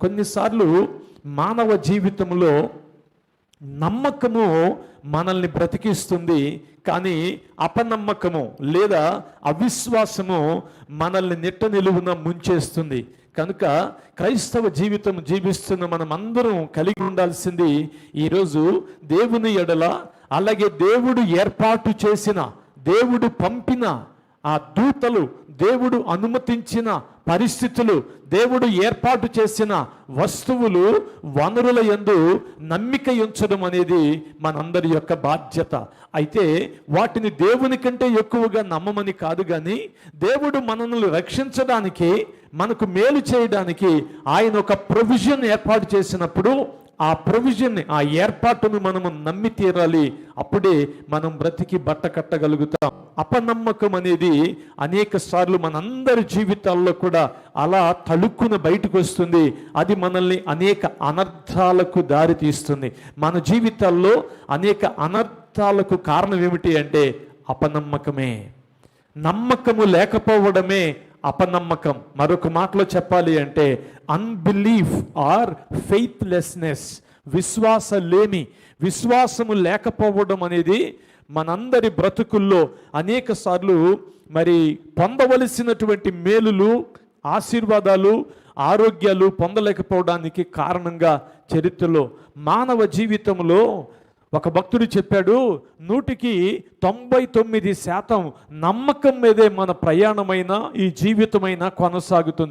కొన్నిసార్లు మానవ జీవితంలో నమ్మకము మనల్ని బ్రతికిస్తుంది కానీ అపనమ్మకము లేదా అవిశ్వాసము మనల్ని నిట్ట నిలువున ముంచేస్తుంది. కనుక క్రైస్తవ జీవితం జీవిస్తున్న మనమందరం కలిగి ఉండాల్సింది ఈరోజు దేవుని ఎడల అలాగే దేవుడు ఏర్పాటు చేసిన దేవుడు పంపిన ఆ దూతలు దేవుడు అనుమతించిన పరిస్థితులు దేవుడు ఏర్పాటు చేసిన వస్తువులు వనరుల యందు నమ్మిక ఉంచడం అనేది మనందరి యొక్క బాధ్యత. అయితే వాటిని దేవుని కంటే ఎక్కువగా నమ్మమని కాదు కానీ దేవుడు మనల్ని రక్షించడానికి మనకు మేలు చేయడానికి ఆయన ఒక ప్రొవిజన్ ఏర్పాటు చేసినప్పుడు ఆ ప్రొవిజన్ ఆ ఏర్పాటును మనము నమ్మి తీరాలి. అప్పుడే మనం బ్రతికి బట్ట కట్టగలుగుతాం. అపనమ్మకం అనేది అనేక సార్లు మనందరి జీవితాల్లో కూడా అలా తలుక్కున బయటకు వస్తుంది. అది మనల్ని అనేక అనర్థాలకు దారి తీస్తుంది. మన జీవితాల్లో అనేక అనర్థాలకు కారణం ఏమిటి అంటే అపనమ్మకమే. నమ్మకము లేకపోవడమే అపనమ్మకం. మరొక మాటలో చెప్పాలి అంటే అన్బిలీఫ్ ఆర్ ఫెయిత్లెస్నెస్ విశ్వాస లేమి విశ్వాసము లేకపోవడం అనేది మనందరి బ్రతుకుల్లో అనేక సార్లు మరి పొందవలసినటువంటి మేలులు ఆశీర్వాదాలు ఆరోగ్యాలు పొందలేకపోవడానికి కారణంగా చరిత్రలో మానవ జీవితంలో ఒక భక్తుడు చెప్పాడు నూటికి తొంభై తొమ్మిది శాతం నమ్మకం మీదే మన ప్రయాణమైన ఈ జీవితమైన కొనసాగుతుంది.